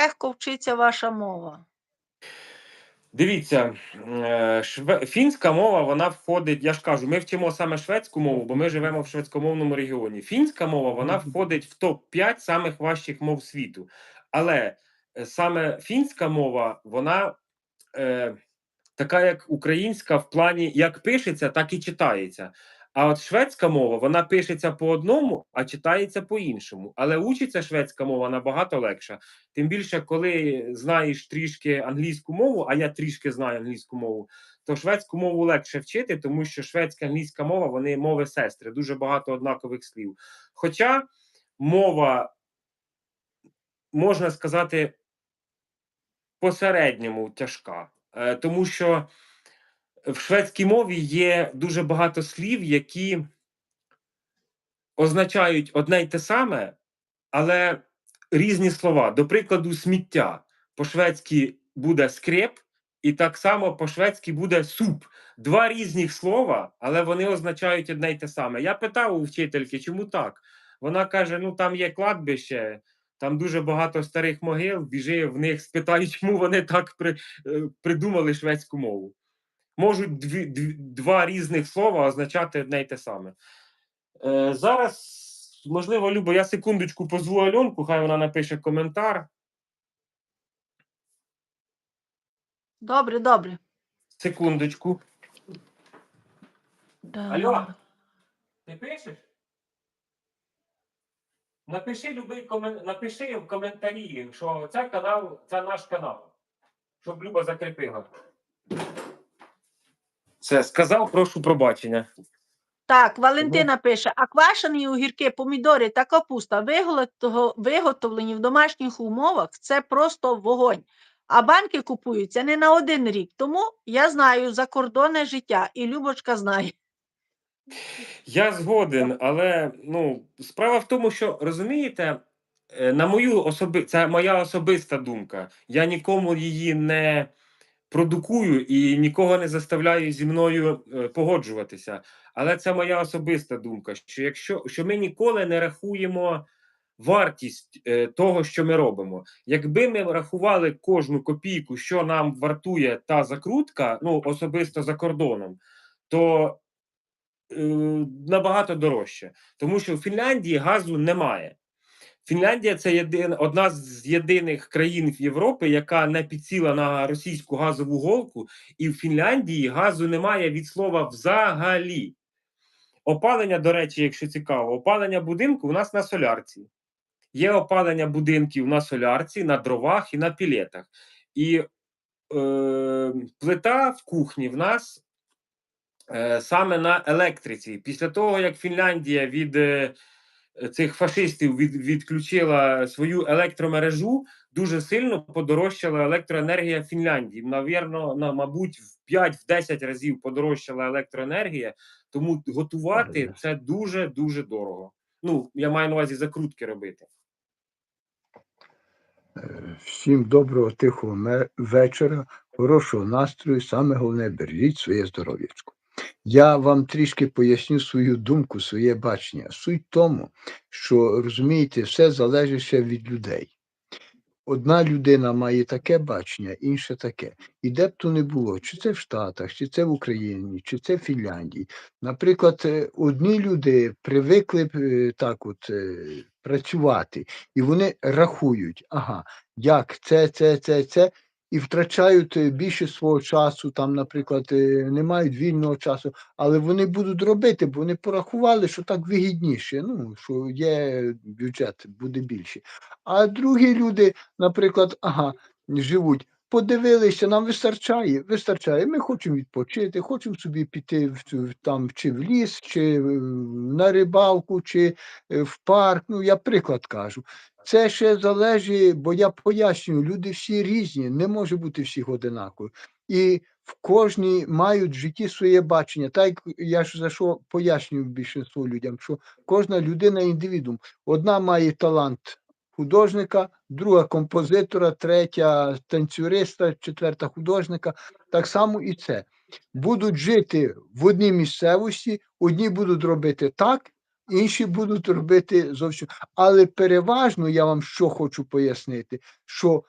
легко вчиться ваша мова? Дивіться, е, шве... фінська мова вона входить. Я ж кажу, ми вчимо саме шведську мову, бо ми живемо в шведськомовному регіоні. Фінська мова вона входить в топ 5 самих важчих мов світу. Але е, саме фінська мова, вона е, така, як українська, в плані як пишеться, так і читається. А от шведська мова вона пишеться по одному, а читається по іншому. Але учиться шведська мова набагато легша. Тим більше, коли знаєш трішки англійську мову, а я трішки знаю англійську мову, то шведську мову легше вчити, тому що шведська англійська мова вони мови сестри, дуже багато однакових слів. Хоча мова, можна сказати, посередньому тяжка, Е, тому що в шведській мові є дуже багато слів, які означають одне й те саме, але різні слова. До прикладу, сміття по-шведськи буде скреп, і так само по-шведськи буде суп. Два різних слова, але вони означають одне й те саме. Я питав у вчительки, чому так? Вона каже: ну там є кладбище. Там дуже багато старих могил, біжи в них, спитай, чому вони так при, е, придумали шведську мову. Можуть дві, дві, два різних слова означати одне й те саме. Е, зараз, можливо, Любо, я секундочку позву Альонку, хай вона напише коментар. Добре, добре. Секундочку. Да. Алло, ти пишеш? Напиши любий комен... напиши в коментарі, що це канал, це наш канал. Щоб Люба закріпила. Все, сказав, прошу пробачення. Так, Валентина пише: а квашені огірки, помідори та капуста виготовлені в домашніх умовах це просто вогонь. А банки купуються не на один рік. Тому я знаю закордонне життя, і Любочка знає. Я згоден, але ну, справа в тому, що розумієте, е, на мою особи... це моя особиста думка. Я нікому її не продукую і нікого не заставляю зі мною е, погоджуватися. Але це моя особиста думка. Що якщо що ми ніколи не рахуємо вартість е, того, що ми робимо, якби ми рахували кожну копійку, що нам вартує та закрутка, ну особисто за кордоном, то е, набагато дорожче, тому що в Фінляндії газу немає. Фінляндія це єдина одна з єдиних країн Європи, яка не підсіла на російську газову голку, і в Фінляндії газу немає від слова взагалі. Опалення, до речі, якщо цікаво, опалення будинку у нас на солярці. Є опалення будинків на солярці, на дровах і на пілетах. І е, плита в кухні в нас е, саме на електриці. Після того, як Фінляндія від е, цих фашистів від, відключила свою електромережу, дуже сильно подорожчала електроенергія Фінляндії. Навірно, на, мабуть, в 5-10 разів подорожчала електроенергія, тому готувати це дуже дуже дорого. Ну, я маю на увазі закрутки робити. Е, Всім доброго тихого вечора, хорошого настрою. Саме головне бережіть своє здоров'ячко. Я вам трішки поясню свою думку, своє бачення. Суть в тому, що розумієте, все залежить ще від людей. Одна людина має таке бачення, інша таке. І де б то не було, чи це в Штатах, чи це в Україні, чи це в Фінляндії. Наприклад, е, одні люди привикли е, так от е, працювати, і вони рахують, ага, як це, це, це, це, і втрачають е, більше свого часу, там, наприклад, е, не мають вільного часу, але вони будуть робити, бо вони порахували, що так вигідніше, ну, що є бюджет, буде більше. А другі люди, наприклад, ага, живуть. Подивилися, нам вистачає, вистачає. Ми хочемо відпочити, хочемо собі піти в, там чи в ліс, чи е, на рибалку, чи е, в парк. Ну, я приклад кажу. Це ще залежить, бо я пояснюю, люди всі різні, не може бути всіх одинаково. І в кожній мають в житті своє бачення. Так я ж за що пояснюю більшинству людям, що кожна людина індивідуум. Одна має талант художника, друга композитора, третя танцюриста, четверта художника. Так само і це. Будуть жити в одній місцевості, одні будуть робити так, інші будуть робити зовсім. Але переважно я вам що хочу пояснити, що